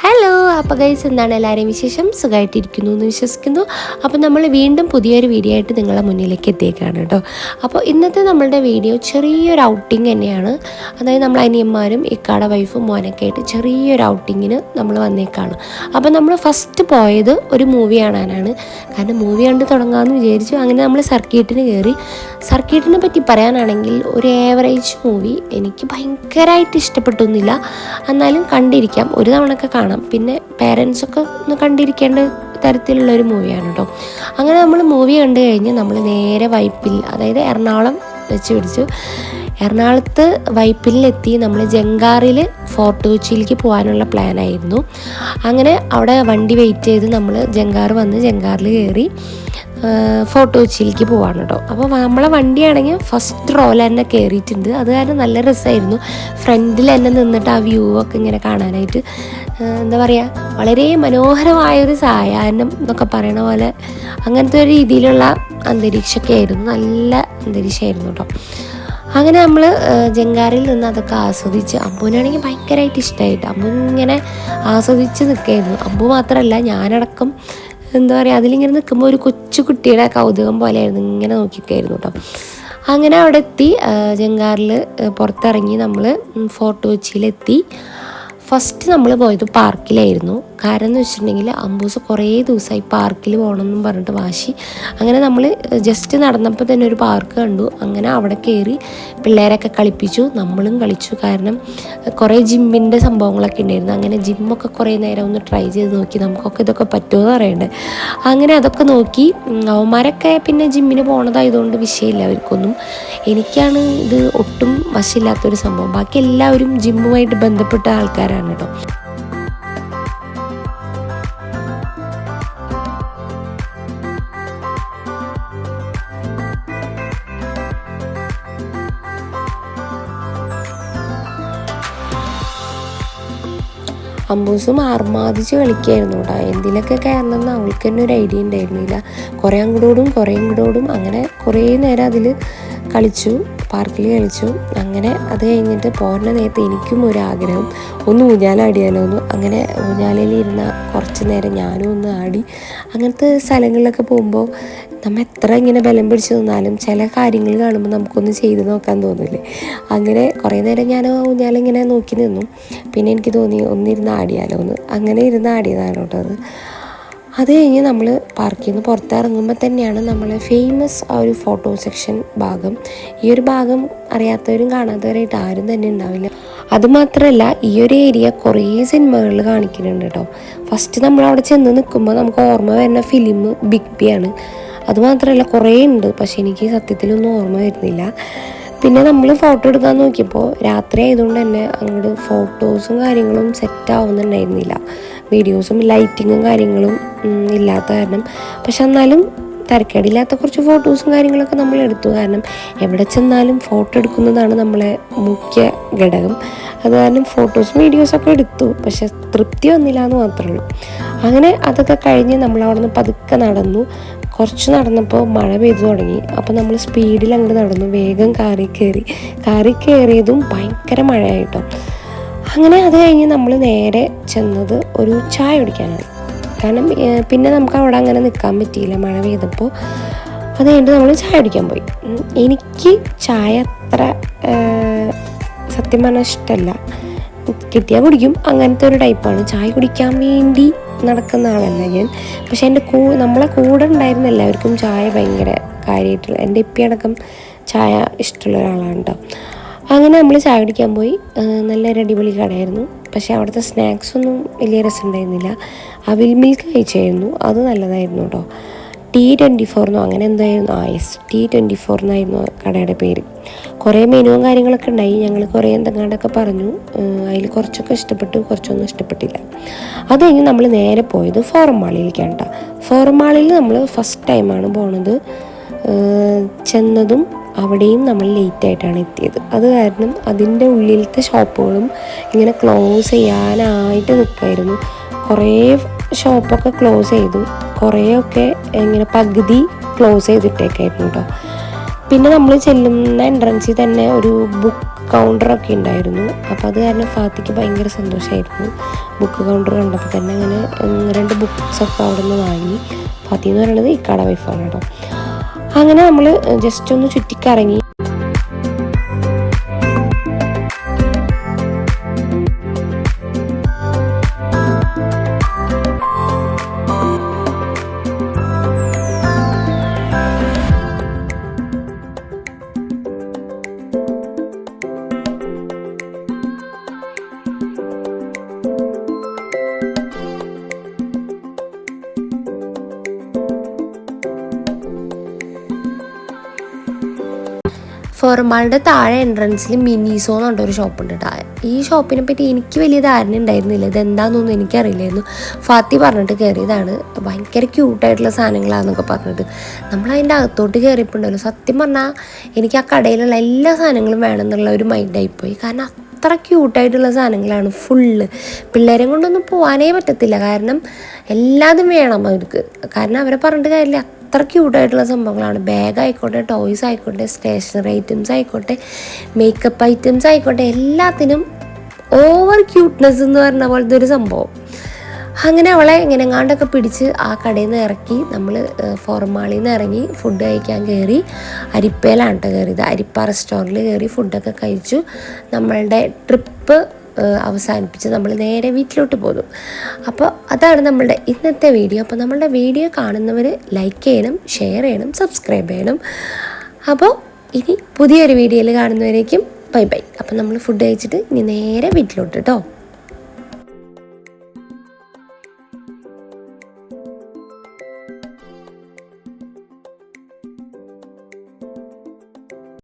Hello അപ്പോൾ guys എന്താണ് എല്ലാവരെയും വിശേഷം? സുഖമായിട്ടിരിക്കുന്നു എന്ന് വിശ്വസിക്കുന്നു. അപ്പോൾ നമ്മൾ വീണ്ടും പുതിയൊരു വീഡിയോ ആയിട്ട് നിങ്ങളെ മുന്നിലേക്ക് എത്തിയേക്കാണ് കേട്ടോ. അപ്പോൾ ഇന്നത്തെ നമ്മളുടെ വീഡിയോ ചെറിയൊരു ഔട്ടിംഗ് തന്നെയാണ്. അതായത് നമ്മൾ അനിയന്മാരും ഇക്കാട വൈഫും മോനൊക്കെ ആയിട്ട് ചെറിയൊരു ഔട്ടിങ്ങിന് നമ്മൾ വന്നേക്കാണ്. അപ്പോൾ നമ്മൾ ഫസ്റ്റ് പോയത് ഒരു മൂവി കാണാനാണ്. കാരണം മൂവി കണ്ട് തുടങ്ങാമെന്ന് വിചാരിച്ചു. അങ്ങനെ നമ്മൾ സർക്കിട്ടിന് കയറി സർക്കിട്ടിനെ പറ്റി പറയാനാണെങ്കിൽ ഒരു ഏവറേജ് മൂവി എനിക്ക് ഭയങ്കരമായിട്ട് ഇഷ്ടപ്പെട്ടൊന്നുമില്ല. എന്നാലും കണ്ടിരിക്കാം. ഒരു തവണയൊക്കെ കാണാം. പിന്നെ പേരൻസൊക്കെ ഒന്ന് കണ്ടിരിക്കേണ്ട തരത്തിലുള്ള ഒരു മൂവിയാണ് കേട്ടോ അങ്ങനെ നമ്മൾ മൂവി കണ്ടു കഴിഞ്ഞ് നമ്മൾ നേരെ വൈപ്പിൽ അതായത് എറണാകുളം വെച്ച് പിടിച്ചു. എറണാകുളത്ത് വൈപ്പിലെത്തി നമ്മൾ ജങ്കാറിൽ ഫോർട്ട് കൊച്ചിയിലേക്ക് പോകാനുള്ള പ്ലാനായിരുന്നു അങ്ങനെ അവിടെ വണ്ടി വെയിറ്റ് ചെയ്ത് നമ്മൾ ജങ്കാർ വന്ന് ജങ്കാറിൽ കയറി ഫോർട്ട് കൊച്ചിയിലേക്ക് പോവാണ് കേട്ടോ അപ്പോൾ നമ്മളെ വണ്ടിയാണെങ്കിൽ ഫസ്റ്റ് റോയിൽ തന്നെ കയറിയിട്ടുണ്ട് അത് കാരണം നല്ല രസമായിരുന്നു ഫ്രണ്ടിൽ തന്നെ നിന്നിട്ട് ആ വ്യൂ ഒക്കെ ഇങ്ങനെ കാണാനായിട്ട് എന്താ പറയുക വളരെ മനോഹരമായൊരു സായാഹ്നം എന്നൊക്കെ പറയണ പോലെ അങ്ങനത്തെ ഒരു രീതിയിലുള്ള അന്തരീക്ഷമൊക്കെ ആയിരുന്നു. നല്ല അന്തരീക്ഷമായിരുന്നു കേട്ടോ അങ്ങനെ നമ്മൾ ജങ്കാറിൽ നിന്ന് അതൊക്കെ ആസ്വദിച്ച് അമ്പുവിനാണെങ്കിൽ ഭയങ്കരമായിട്ട് ഇഷ്ടമായിട്ട് അമ്പു ഇങ്ങനെ ആസ്വദിച്ച് നിൽക്കുകയായിരുന്നു. അമ്പു മാത്രമല്ല ഞാനടക്കം എന്താ പറയുക അതിലിങ്ങനെ നിൽക്കുമ്പോൾ ഒരു കൊച്ചു കുട്ടിയുടെ കൗതുകം പോലെയായിരുന്നു ഇങ്ങനെ നോക്കിക്കായിരുന്നു കേട്ടോ അങ്ങനെ അവിടെ എത്തി ജങ്കാറിൽ പുറത്തിറങ്ങി നമ്മൾ ഫോർട്ട് കൊച്ചിയിലെത്തി. ഫസ്റ്റ് നമ്മൾ പോയത് പാർക്കിലായിരുന്നു കാരണം എന്ന് വെച്ചിട്ടുണ്ടെങ്കിൽ അമ്പൂസ് കുറേ ദിവസമായി പാർക്കിൽ പോകണമെന്നും പറഞ്ഞിട്ട് വാശി. അങ്ങനെ നമ്മൾ ജസ്റ്റ് നടന്നപ്പോൾ തന്നെ ഒരു പാർക്ക് കണ്ടു. അങ്ങനെ അവിടെ കയറി പിള്ളേരൊക്കെ കളിപ്പിച്ചു. നമ്മളും കളിച്ചു. കാരണം കുറേ ജിമ്മിന്റെ സംഭവങ്ങളൊക്കെ ഉണ്ടായിരുന്നു. അങ്ങനെ ജിമ്മൊക്കെ കുറേ നേരം ഒന്ന് ട്രൈ ചെയ്ത് നോക്കി. നമുക്കൊക്കെ ഇതൊക്കെ പറ്റുമോ എന്ന് അറിയണ്ടേ. അങ്ങനെ അതൊക്കെ നോക്കി. അവന്മാരൊക്കെ പിന്നെ ജിമ്മിന് പോണതായതുകൊണ്ട് വിഷയമില്ല അവർക്കൊന്നും. എനിക്കാണ് ഇത് ഒട്ടും വശമില്ലാത്തൊരു സംഭവം. ബാക്കി എല്ലാവരും ജിമ്മുമായിട്ട് ബന്ധപ്പെട്ട ആൾക്കാരാണ് കേട്ടോ. അമ്പൂസും ആർമാദിച്ച് കളിക്കായിരുന്നു കേട്ടോ. എന്തിലൊക്കെ കയറണമെന്ന് അവൾക്ക് തന്നെ ഒരു ഐഡിയ ഉണ്ടായിരുന്നില്ല. കുറേ അങ്ങോട്ടോടും കുറേ ഇങ്ങോട്ടോടും അങ്ങനെ കുറേ നേരം അതിൽ കളിച്ചു പാർക്കിൽ കളിച്ചു. അങ്ങനെ അത് കഴിഞ്ഞിട്ട് പോരുന്ന നേരത്തെ എനിക്കും ഒരു ആഗ്രഹം. ഒന്ന് ഊഞ്ഞാലാടിയാലോ എന്ന്. അങ്ങനെ ഊഞ്ഞാലയിൽ ഇരുന്ന കുറച്ച് നേരം ഞാനും ഒന്ന് ആടി. അങ്ങനത്തെ സ്ഥലങ്ങളിലൊക്കെ പോകുമ്പോൾ നമ്മൾ എത്ര ഇങ്ങനെ ബലം പിടിച്ചു നിന്നാലും ചില കാര്യങ്ങൾ കാണുമ്പോൾ നമുക്കൊന്ന് ചെയ്ത് നോക്കാൻ തോന്നില്ലേ? അങ്ങനെ കുറേ നേരം ഞാൻ ഊഞ്ഞാലിങ്ങനെ നോക്കി നിന്നു. പിന്നെ എനിക്ക് തോന്നി ഒന്നിരുന്ന് ആടിയാലോ എന്ന്. അങ്ങനെ ഇരുന്ന് ആടിയതാണ് കേട്ടോ അത്. അത് കഴിഞ്ഞ് നമ്മൾ പാർക്കിൽ നിന്ന് പുറത്തിറങ്ങുമ്പോൾ തന്നെയാണ് നമ്മൾ ഫേമസ് ആ ഒരു ഫോട്ടോ സെക്ഷൻ ഭാഗം. ഈ ഒരു ഭാഗം അറിയാത്തവരും കാണാത്തവരായിട്ട് ആരും തന്നെ ഉണ്ടാവില്ല. അതുമാത്രമല്ല ഈ ഒരു ഏരിയ കുറേ സിനിമകളിൽ കാണിക്കുന്നുണ്ട് കേട്ടോ. ഫസ്റ്റ് നമ്മൾ അവിടെ ചെന്ന് നിൽക്കുമ്പോൾ നമുക്ക് ഓർമ്മ വരുന്ന ഫിലിം ബിഗ് ബി ആണ്. അതുമാത്രമല്ല കുറേ ഉണ്ട്. പക്ഷേ എനിക്ക് സത്യത്തിലൊന്നും ഓർമ്മ വരുന്നില്ല. പിന്നെ നമ്മൾ ഫോട്ടോ എടുക്കാൻ നോക്കിയപ്പോൾ രാത്രി ആയതുകൊണ്ട് തന്നെ അങ്ങോട്ട് ഫോട്ടോസും കാര്യങ്ങളും സെറ്റ് ആവുന്നുണ്ടായിരുന്നില്ല. വീഡിയോസും ലൈറ്റിങ്ങും കാര്യങ്ങളും ഇല്ലാത്ത കാരണം. പക്ഷെ എന്നാലും തിരക്കേടില്ലാത്ത കുറച്ച് ഫോട്ടോസും കാര്യങ്ങളൊക്കെ നമ്മൾ എടുത്തു. കാരണം എവിടെ ചെന്നാലും ഫോട്ടോ എടുക്കുന്നതാണ് നമ്മളെ മുഖ്യ ഘടകം. അത് കാരണം ഫോട്ടോസും വീഡിയോസൊക്കെ എടുത്തു. പക്ഷെ തൃപ്തി വന്നില്ല എന്ന് മാത്രമേ ഉള്ളൂ. അങ്ങനെ അതൊക്കെ കഴിഞ്ഞ് നമ്മൾ അവിടെ നിന്ന് പതുക്കെ നടന്നു. കുറച്ച് നടന്നപ്പോൾ മഴ പെയ്തു തുടങ്ങി. അപ്പോൾ നമ്മൾ സ്പീഡിൽ അങ്ങോട്ട് നടന്നു. വേഗം കാറി കയറി. കാറി കയറിയതും ഭയങ്കര മഴയായിട്ടോ. അങ്ങനെ അത് കഴിഞ്ഞ് നമ്മൾ നേരെ ചെന്നത് ഒരു ചായ കുടിക്കാനാണ്. കാരണം പിന്നെ നമുക്ക് അവിടെ അങ്ങനെ നിൽക്കാൻ പറ്റിയില്ല. മഴ പെയ്തപ്പോൾ. അത് കഴിഞ്ഞിട്ട് നമ്മൾ ചായ കുടിക്കാൻ പോയി. എനിക്ക് ചായ അത്ര സത്യം പറഞ്ഞാൽ ഇഷ്ടമല്ല. കിട്ടിയാൽ കുടിക്കും. അങ്ങനത്തെ ഒരു ടൈപ്പാണ് ചായ കുടിക്കാൻ വേണ്ടി നടക്കുന്ന ആളല്ല ഞാൻ. പക്ഷെ എന്റെ കൂ നമ്മളെ കൂടെ ഉണ്ടായിരുന്ന എല്ലാവർക്കും ചായ ഭയങ്കര കാര്യമായിട്ടുള്ള എന്റെ ഇപ്പിയടക്കം ചായ ഇഷ്ടമുള്ള ഒരാളാണ് കേട്ടോ അങ്ങനെ നമ്മൾ ചായ കുടിക്കാൻ പോയി. നല്ലൊരു അടിപൊളി കടയായിരുന്നു. പക്ഷേ അവിടുത്തെ സ്നാക്സ് ഒന്നും വലിയ രസം ഉണ്ടായിരുന്നില്ല. ആ വിൽ മിൽക്ക് കഴിച്ചായിരുന്നു. അത് നല്ലതായിരുന്നു കേട്ടോ ടി ട്വന്റി ഫോർന്നോ അങ്ങനെ എന്തായിരുന്നു ആ യെസ് ടി ട്വന്റി ഫോർന്നായിരുന്നു കടയുടെ പേര്. കുറേ മെനുവും കാര്യങ്ങളൊക്കെ ഉണ്ടായി. ഞങ്ങൾ കുറേ എന്തെങ്കിലൊക്കെ പറഞ്ഞു. അതിൽ കുറച്ചൊക്കെ ഇഷ്ടപ്പെട്ടു കുറച്ചൊന്നും ഇഷ്ടപ്പെട്ടില്ല. അത് കഴിഞ്ഞ് നമ്മൾ നേരെ പോയത് ഫോറം മാളിയിലേക്കാണ് കേട്ടോ ഫോറം മാളിൽ നമ്മൾ ഫസ്റ്റ് ടൈമാണ് പോണത് ചെന്നതും അവിടെയും നമ്മൾ ലേറ്റ് ആയിട്ടാണ് എത്തിയത്. അത് കാരണം അതിന്റെ ഉള്ളിലത്തെ ഷോപ്പുകളും ഇങ്ങനെ ക്ലോസ് ചെയ്യാനായിട്ട് നിൽക്കായിരുന്നു കുറേ ഷോപ്പൊക്കെ ക്ലോസ് ചെയ്തു. കുറേയൊക്കെ ഇങ്ങനെ പകുതി ക്ലോസ് ചെയ്തിട്ടേക്കായിരുന്നു കേട്ടോ പിന്നെ നമ്മൾ ചെല്ലുന്ന എൻട്രൻസിൽ തന്നെ ഒരു ബുക്ക് കൗണ്ടറൊക്കെ ഉണ്ടായിരുന്നു. അപ്പോൾ അത് കാരണം ഫാത്തിക്ക് ഭയങ്കര സന്തോഷമായിരുന്നു ബുക്ക് കൗണ്ടർ കണ്ടപ്പോൾ തന്നെ അങ്ങനെ രണ്ട് ബുക്സൊക്കെ അവിടെ നിന്ന് വാങ്ങി. ഫാത്തി എന്ന് പറയുന്നത് ഇക്കാട വൈഫാണ് കേട്ടോ. അങ്ങനെ നമ്മൾ ജസ്റ്റ് ഒന്ന് ചുറ്റിക്കറങ്ങി. ഫോർമാളുടെ താഴെ എൻട്രൻസിൽ മിനിസോ എന്ന് പറഞ്ഞ ഒരു ഷോപ്പ് ഉണ്ട് കേട്ടോ ഈ ഷോപ്പിനെ പറ്റി എനിക്ക് വലിയ ധാരണ ഉണ്ടായിരുന്നില്ല. ഇതെന്താണെന്നൊന്നും എനിക്കറിയില്ലായിരുന്നു. ഫാത്തി പറഞ്ഞിട്ട് കയറിയതാണ് ഭയങ്കര ക്യൂട്ടായിട്ടുള്ള സാധനങ്ങളാണെന്നൊക്കെ പറഞ്ഞിട്ട് നമ്മൾ അതിന്റെ അകത്തോട്ട് കയറിയപ്പോണ്ടല്ലോ സത്യം പറഞ്ഞാൽ എനിക്ക് ആ കടയിലുള്ള എല്ലാ സാധനങ്ങളും വേണമെന്നുള്ള ഒരു മൈൻഡായിപ്പോയി കാരണം അത്ര ക്യൂട്ടായിട്ടുള്ള സാധനങ്ങളാണ് ഫുള്ള് പിള്ളേരെ കൊണ്ടൊന്നും പോകാനേ പറ്റത്തില്ല. കാരണം എല്ലാതും വേണം അവർക്ക്. കാരണം അവരെ പറഞ്ഞിട്ട് കാര്യമില്ല. അത്ര ക്യൂട്ടായിട്ടുള്ള സംഭവങ്ങളാണ്. ബാഗ് ആയിക്കോട്ടെ ടോയ്സ് ആയിക്കോട്ടെ സ്റ്റേഷനറി ഐറ്റംസ് ആയിക്കോട്ടെ മേക്കപ്പ് ഐറ്റംസ് ആയിക്കോട്ടെ എല്ലാത്തിനും ഓവർ ക്യൂട്ട്നെസ് എന്ന് പറഞ്ഞ പോലത്തെ ഒരു സംഭവം. അങ്ങനെ അവളെ ഇങ്ങനെ എങ്ങാണ്ടൊക്കെ പിടിച്ച് ആ കടയിൽ നിന്ന് ഇറക്കി നമ്മൾ ഫോർമാളിൽ നിന്ന് ഇറങ്ങി ഫുഡ് കഴിക്കാൻ കയറി അരിപ്പയിലാണ് കേട്ടോ കയറിയത് അരിപ്പ റെസ്റ്റോറന്റിൽ കയറി ഫുഡൊക്കെ കഴിച്ചു. നമ്മളുടെ ട്രിപ്പ് അവസാനിപ്പിച്ച് നമ്മൾ നേരെ വീട്ടിലോട്ട് പോന്നു. അപ്പോൾ അതാണ് നമ്മളുടെ ഇന്നത്തെ വീഡിയോ അപ്പോൾ നമ്മളുടെ വീഡിയോ കാണുന്നവർ ലൈക്ക് ചെയ്യണം ഷെയർ ചെയ്യണം സബ്സ്ക്രൈബ് ചെയ്യണം. അപ്പോൾ ഇനി പുതിയൊരു വീഡിയോയിൽ കാണുന്നവരേക്കും ബൈ ബൈ അപ്പോൾ നമ്മൾ ഫുഡ് കഴിച്ചിട്ട് ഇനി നേരെ വീട്ടിലോട്ട് കേട്ടോ.